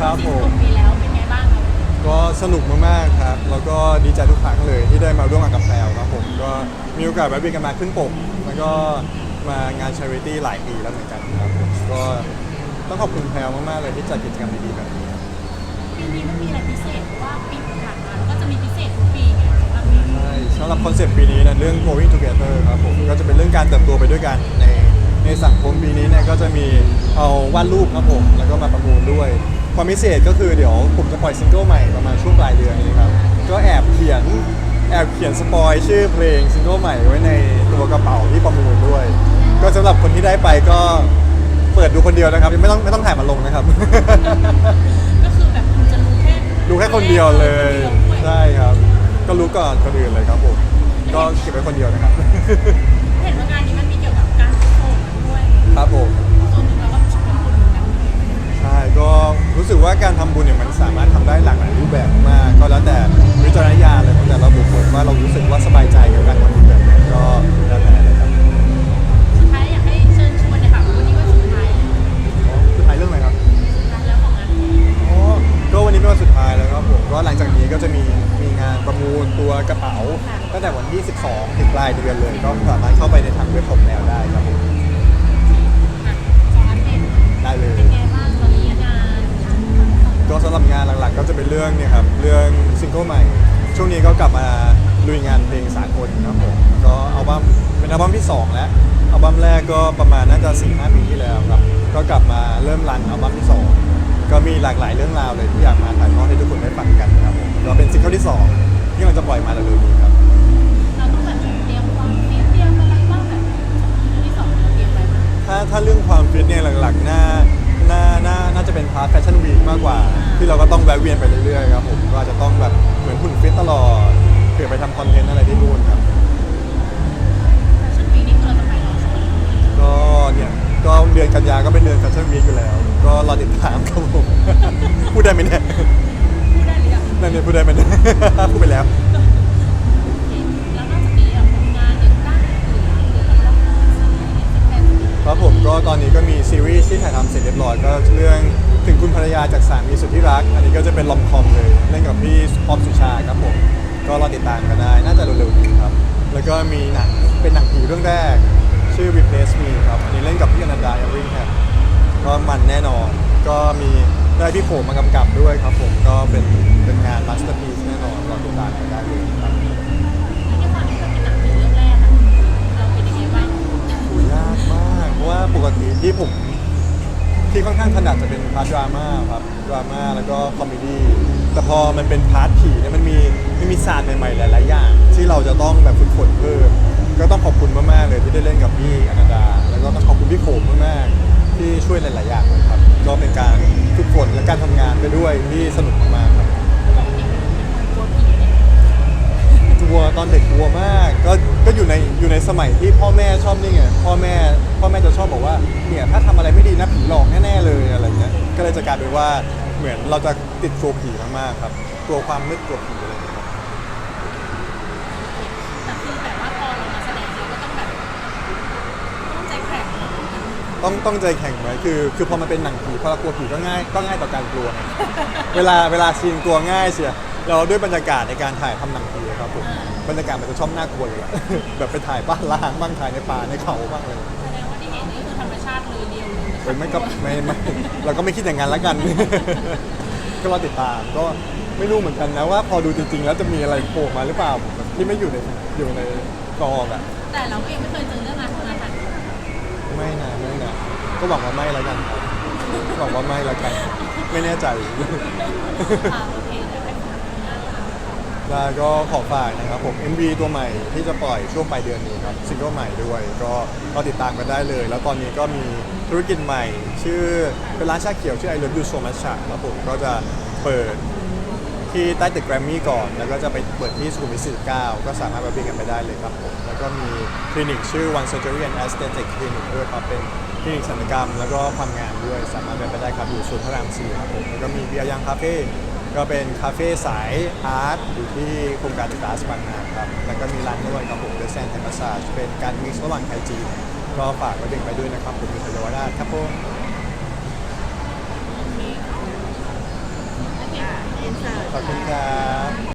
ครับผม16ปีแล้วเป็นไงบ้างครับก็สนุกมากๆครับ แล้วก็ดีใจทุกครั้งเลยที่ได้มาร่วมงานกับแพลวครับผม ก็มีโอกาสแวะเวียนกันมาขึ้นปก แล้วก็มางาน charity หลายปีแล้วเหมือนกันครับผมก็ต้องขอบคุณแพลวมากๆเลยที่จัดกิจกรรมดีๆแบบนี้ครับปีนี้มันมีอะไรพิเศษเพราะว่าปีผ่านมาเราก็จะมีพิเศษทุกปีไงสำหรับปีนี้ใช่สำหรับคอนเซปต์ปีนี้นะเรื่อง growing together ครับผม ก็จะเป็นเรื่องการเติบโตไปด้วยกันในในสังคมปีนี้เนี่ยก็จะมีเอาวาดรูปครับผม แล้วก็มาประมูลด้วย ความพิเศษก็คือเดี๋ยวผมจะปล่อยซิงเกิลใหม่ประมาณช่วงปลายเดือนนี้ครับ ก็แอบเขียนแอบเขียนสปอยชื่อเพลงซิงเกิลใหม่ไว้ในตัวกระเป๋าที่ประมูลด้วย ก็สำหรับคนที่ได้ไปก็เปิดดูคนเดียวนะครับไม่ต้องไม่ต้องถ่ายมาลงนะครับ ก็คือแบบคุณจะรู้แค่ดูแค่คนเดียวเลยคนดีวด้วยใช่ครับ ก็รู้ก่อนคนอื่นเลยครับผม ก็เก็บไว้คนเดียวนะครับ เห็นว่างานนี้มันมีเกี่ยวกับการโชว์ด้วย ครับผม ว่าการทำบุญเนี่ยมันสามารถทำได้หลากหลายรูปแบบมาก ก็แล้วแต่วิจารณญาณเลยของแต่ละบุคคลว่าเรารู้สึกว่าสบายใจกับการทำบุญแบบไหนก็แล้วแต่เลยครับสุดท้ายอยากให้เชิญชวนเลยค่ะวันนี้วันสุดท้ายแล้วสุดท้ายเรื่องอะไรครับสุดท้ายแล้วของงานอ๋อก็วันนี้เป็นวันสุดท้ายแล้วครับผมก็หลังจากนี้ก็จะมีมีงานประมูลตัวกระเป๋าตั้งแต่วันที่ 12 ถึงปลายเดือนเลย ก็สามารถเข้าไปในทางเว็บผมแล้ว ช่วงนี้ก็กลับมาลุยงานเพลงสากลครับผมก็อัลบั้มเป็นอัลบั้มที่ 2 แล้วอัลบั้มแรกก็ประมาณน่าจะ4 5ปีที่แล้วครับ ก็กลับมาเริ่มรันอัลบั้มที่ 2 ก็มีหลากหลายเรื่องราวเลยที่อยากมาถ่ายทอดให้ทุกคนได้ฟังกันครับผมก็เป็นซิงเกิลที่ 2 ที่เราจะปล่อยมาเร็วๆนี้ครับเราต้องแบบเตรียมความฟิตเตรียมอะไรบ้างแบบที่สองเราเตรียมไว้บ้างถ้าถ้าเรื่องความฟิตเนี่ยหลักๆน่าน่าน่าน่าจะเป็นพาร์ทแฟชั่นวีคมากกว่า ที่เราก็ต้องแวะเวียนไปเรื่อยๆครับผมก็อาจจะต้องแบบเหมือนหุ่นฟิตตลอดเผื่ อไปทำคอนเทนต์อะไรที่นู่นครับแฟชั่นวีคนี่คือเราจะไปรอชมก็เนี่ยก็เดือนกันยาก็เป็นเดือนแฟชั่นวีคอยู่แล้ว ก็รอติดตามครับผม พูดได้ไหมเนี่ยพูดได้หรือยังนั่นเนี่ยพูดได้ไหมเนี่ย พูดไปแล้วโอเคแล้วนอกจากนี้อะผลงานอย่างด้านอื่นๆเกี่ยวกับละครซีรีส์เป็นแฟนครับผมก็ตอนนี้ก็มีซีรีส์ที่ถ่ายทำเสร็จเรียบร้อยก็เรื่องถึงคุณภรรยาจากสามีสุดที่รัก อันนี้ก็จะเป็นลอมคอมเลยเล่นกับพี่ออมสุชาครับผม ก็รอติดตามกันได้ น่าจะเร็วๆนี้ครับ แล้วก็มีหนังเป็นหนังผีเรื่องแรก ชื่อ Replace Me ครับ อันนี้เล่นกับพี่อนันดาเอริงครับก็มันแน่นอน ก็มีได้พี่โขมมากำกับด้วยครับผม ก็เป็นเป็นงานมาสเตอร์พีซแน่นอนรอติดตามกันได้เลยครับแล้วด้วยความที่มันเป็นหนังผีเรื่องแรกอะเราเป็นยังไงบ้างโอ้ยยากมาก เพราะว่าปกติที่ผมที่ค่อนข้างถนัดจะเป็นพาร์ทดราม่าครับ ดราม่าแล้วก็คอมเมดี้ แต่พอมันเป็นพาร์ทผีเนี่ยมันมีมันมีศาสตร์ใหม่ๆหลายๆอย่างที่เราจะต้องแบบฝึกฝนเพิ่มก็ต้องขอบคุณมากๆเลยที่ได้เล่นกับพี่อนันดา แล้วก็ต้องขอบคุณพี่โขมมากๆที่ช่วยหลายๆอย่างเลยครับก็เป็นการฝึกฝนและการทำงานไปด้วยที่สนุกมากๆครับปกติเป็นคนกลัวผีเนี่ยกลัวตอนเด็กกลัวมากก็ก็อยู่ในอยู่ในสมัยที่พ่อแม่ชอบนี่ไงพ่อแม่พ่อแม่จะชอบบอกว่าเนี่ยถ้าทำอะไรไม่ดีนะผีหลอกแน่ๆเลยอะไรเงี้ยก็เลยจะกลายเป็นว่า เหมือนเราจะติดกลัวผีมากๆครับกลัวความมืดกลัวผีอะไรเงี้ยครับแต่คือแบบว่าพอเรามาแสดงเราก็ต้องแบบต้องใจแข็งต้องต้องใจแข็งไหมคือ คือพอมันเป็นหนังผีพอเรากลัวผีก็ง่ายก็ง่ายต่อการกลัวไงเวลาเวลาซีนกลัวง่ายเชียเราด้วยบรรยากาศในการถ่ายทำหนังผีครับผมบรรยากาศมันจะชอบน่ากลัวอยู่แล้วแบบไปถ่ายบ้านล้างบ้างถ่ายในป่าในเขาบ้างเลยแสดงว่าที่เห็นนี่คือธรรมชาติเลย เดียวเลยเอ้ยไม่ก็ไม่ไม่เราก็ไม่คิดอย่างนั้นแล้วกัน ก็รอติดตามก็ไม่รู้เหมือนกันนะว่าพอดูจริง ๆ แล้วจะมีอะไรโผล่มาหรือเปล่าแบบที่ไม่อยู่ในอยู่ในกองอะแต่เราเองไม่เคยเจอเรื่องงานทำงานถ่ายไม่นะไม่นะก็หวังว่าไม่แล้วกันครับหวังว่าไม่แล้วกัน ไม่แน่ใจอ่าโอเคเดี๋ยวให้ฝากผลงานค่ะ แล้วก็ขอฝากนะครับผม MV ตัวใหม่ที่จะปล่อยช่วงปลายเดือนนี้ครับซิงเกิลใหม่ด้วย ก็ก็ติดตามกันได้เลย แล้วตอนนี้ก็มีธุรกิจใหม่ ชื่อเป็นร้านชาเขียวชื่อ I Love You So Much แล้วผมก็จะเปิดที่ใต้ตึกแกรมมี่ก่อน แล้วก็จะไปเปิดที่สุขุมวิท49 ก็สามารถไปเบียกันไปได้เลยครับผม แล้วก็มีคลินิกชื่อ One Surgery and Aesthetic Clinic ด้วยครับเป็นคลินิกศัลยกรรม แล้วก็ความงามด้วยสามารถไปไปได้ครับอยู่ศูนย์พระราม4ครับผมแล้วก็มีเบียร์ยังคาเฟ่ ก็เป็นคาเฟ่สายอาร์ตอยู่ที่โครงการจุฬาสบางนาครับแล้วก็มีร้านนวดครับผมเดอะแซนไทมัสซาจเป็นการมิกซ์ระหว่างไทยจีนก็ฝากไว้ดึงไปด้วยนะครับผมเป็นเยวราชครับผมขอบคุณครับ